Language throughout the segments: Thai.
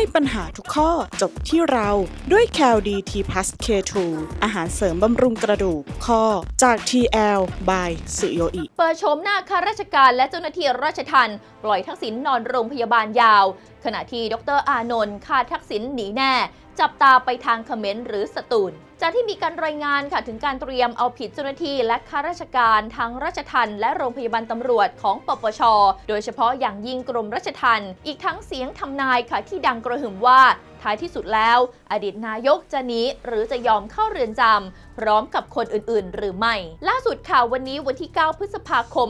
ให้ปัญหาทุกข้อจบที่เราด้วย c a l d t p l u s K2 อาหารเสริมบำรุงกระดูกข้อจาก TL by สุโยอิเปิดโฉมหน้าข้าราชการและเจ้าหน้าที่ราชทัณฑ์ปล่อยทักษิณนอนโรงพยาบาลยาวขณะที่ดรอานนท์คาทักษิณหนีแน่ จับตาไปทางเขมรหรือสตูลจากที่มีการรายงานค่ะถึงการเตรียมเอาผิดเจ้าหน้าที่และข้าราชการทั้งราชทันและโรงพยาบาลตำรวจของปปช โดยเฉพาะอย่างยิ่งกรมราชทันอีกทั้งเสียงทำนายค่ะที่ดังกระหึ่มว่า ท้ายที่สุดแล้ว อดีตนายกจะหนีหรือจะยอมเข้าเรือนจำพร้อมกับคนอื่นๆ หรือไม่ ล่าสุดข่าวันนี้วันที่ 9 พฤษภาคม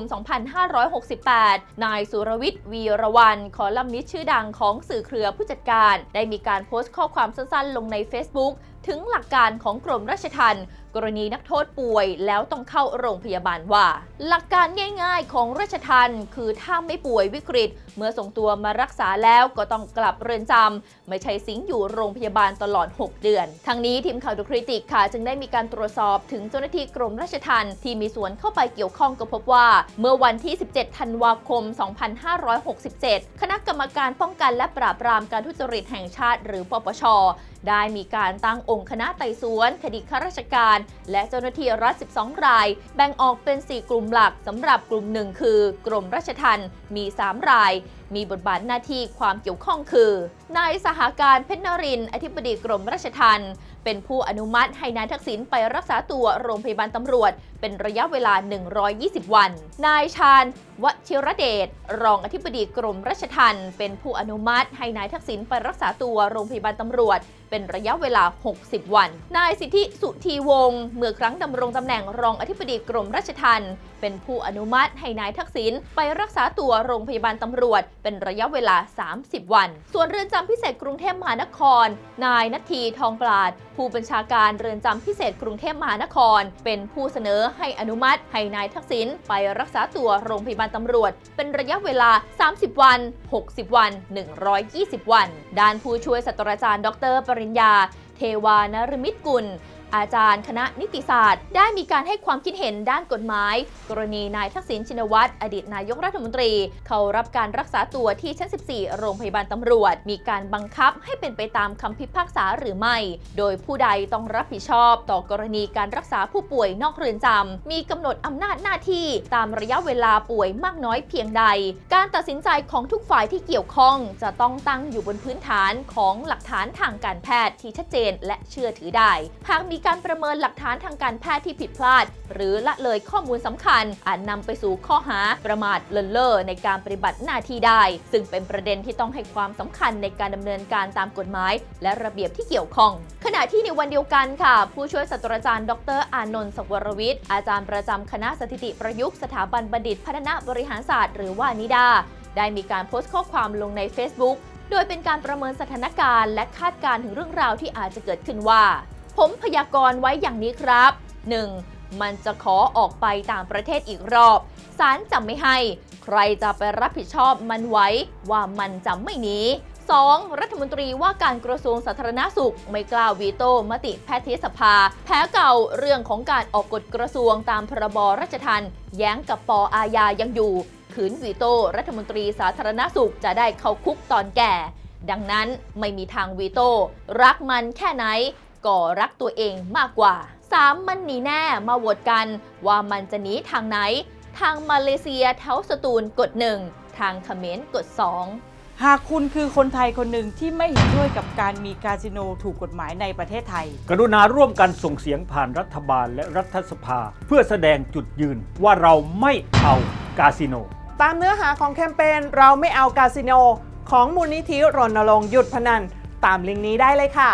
2568 นายสุรวิทย์วีรวัน คอลัมนิสต์ชื่อดังของสื่อเครือผู้จัดการ ได้มีการโพสต์ข้อความสั้นๆ ลงใน Facebook ถึงหลักการของกรมราชทัณฑ์กรณีนักโทษป่วยแล้วต้องเข้าโรงพยาบาลว่า หลักการง่ายๆของราชทัณฑ์คือถ้าไม่ป่วยวิกฤต เมื่อส่งตัวมารักษาแล้วก็ต้องกลับเรือนจำไม่ใช่สิงอยู่โรงพยาบาลตลอด 6 เดือน ทั้งนี้ทีมข่าวดูคริติกค่ะ จึงได้มีการตรวจสอบถึงเจ้าหน้าที่กรมราชทัณฑ์ที่มีส่วนเข้าไปเกี่ยวข้องก็พบว่า เมื่อวันที่ 17 ธันวาคม 2567 คณะกรรมการป้องกันและปราบปรามการทุจริตแห่งชาติ หรือปปช ได้มีการตั้งองค์คณะไต่สวน คดีข้าราชการและเจ้าหน้าที่รัฐ 12 ราย แบ่งออกเป็น 4 กลุ่มหลักสำหรับกลุ่มหนึ่งคือกรมราชทัณฑ์มี 3 รายมีบทบาทหน้าที่ความเกี่ยวข้องคือนายสหการเพชรนริน อธิบดีกรมราชทัณฑ์เป็นผู้อนุมัติให้นายทักษิณไปรักษาตัวโรงพยาบาลตำรวจ เป็นระยะเวลา 120 วัน นายชาญวชิรเดชรองอธิบดีกรมราชทัณฑ์เป็นผู้อนุมัติให้นายทักษิณไปรักษาตัวโรงพยาบาลตำรวจ เป็นระยะเวลา 60 วัน นายสิทธิสุธีวงศ์เมื่อครั้งดำรงตำแหน่งรองอธิบดีกรมราชทัณฑ์เป็นผู้อนุมัติให้นายทักษิณไปรักษาตัวโรงพยาบาลตำรวจเป็นระยะเวลา 30 วัน ส่วนเรือนจำพิเศษกรุงเทพมหานคร นายนัททีทองปราด ผู้บัญชาการเรือนจำพิเศษกรุงเทพมหานคร เป็นผู้เสนอให้อนุมัติ ให้นายทักษิณไปรักษาตัวโรงพยาบาลตำรวจ เป็นระยะเวลา 30 วัน 60 วัน 120 วัน ด้านผู้ช่วยศาสตราจารย์ ดร ปริญญา เทวานรมิตกุล อาจารย์คณะนิติศาสตร์ ได้มีการให้ความคิดเห็นด้านกฎหมาย กรณีนายทักษิณชินวัตรอดีตนายกรัฐมนตรี เขารับการรักษาตัวที่ชั้น 14 โรงพยาบาลตำรวจ มีการบังคับให้เป็นไปตามคำพิพากษาหรือไม่ โดยผู้ใดต้องรับผิดชอบ ต่อกรณีการรักษาผู้ป่วยนอกเรือนจำมีกำหนดอำนาจหน้าที่ตามระยะเวลาป่วยมากน้อยเพียงใด การตัดสินใจของทุกฝ่ายที่เกี่ยวข้อง จะต้องตั้งอยู่บนพื้นฐานของหลักฐานทางการแพทย์ที่ชัดเจนและเชื่อถือได้ หากมีการประเมินหลักฐานทางการแพทย์ที่ผิดพลาด หรือละเลยข้อมูลสำคัญ อาจนำไปสู่ข้อหาประมาทเลินเล่อในการปฏิบัติหน้าที่ได้ ซึ่งเป็นประเด็นที่ต้องให้ความสำคัญในการดำเนินการตามกฎหมาย และระเบียบที่เกี่ยวข้อง ขณะที่ในวันเดียวกันค่ะ ผู้ช่วยศาสตราจารย์ ดรอานนท์สกวรวิทย์อาจารย์ประจำคณะสถิติประยุกต์สถาบันบัณฑิตพัฒนาบริหารศาสตร์ หรือว่านิดา ได้มีการโพสต์ข้อความลงใน Facebook โดยเป็นการประเมินสถานการณ์และคาดการณ์ถึงเรื่องราวที่อาจจะเกิดขึ้นว่า ผมพยากรณ์ไว้อย่างนี้ครับ 1. มันจะขอออกไปต่างประเทศอีกรอบศาลจะไม่ให้ ใครจะไปรับผิดชอบมันไว้ว่ามันจะไม่หนี 2. รัฐมนตรีว่าการกระทรวงสาธารณสุข ไม่กล้าวีโต้มติแพทยสภา แพ้เก่าเรื่องของการออกกฎกระทรวงตามพรบราชทัณฑ์แย้งกับปออาญายังอยู่ ขืนวีโต้รัฐมนตรีสาธารณสุขจะได้เข้าคุกตอนแก่ ดังนั้นไม่มีทางวีโต้รักมันแค่ไหน ก็รักตัวเองมากกว่า 3. มันหนีแน่มาโหวตกัน ว่ามันจะหนีทางไหน ทางมาเลเซียแถวสตูลกด 1 ทางเขมรกด 2หากคุณคือคนไทยคนหนึ่งที่ไม่เห็นด้วยกับการมีคาสิโนถูกกฎหมายในประเทศไทย กรุณาร่วมกันส่งเสียงผ่านรัฐบาลและรัฐสภา เพื่อแสดงจุดยืนว่าเราไม่เอากาสิโน ตามเนื้อหาของแคมเปญเราไม่เอาคาสิโน ของมูลนิธิรณรงค์หยุดพนัน ตามลิงก์นี้ได้เลยค่ะ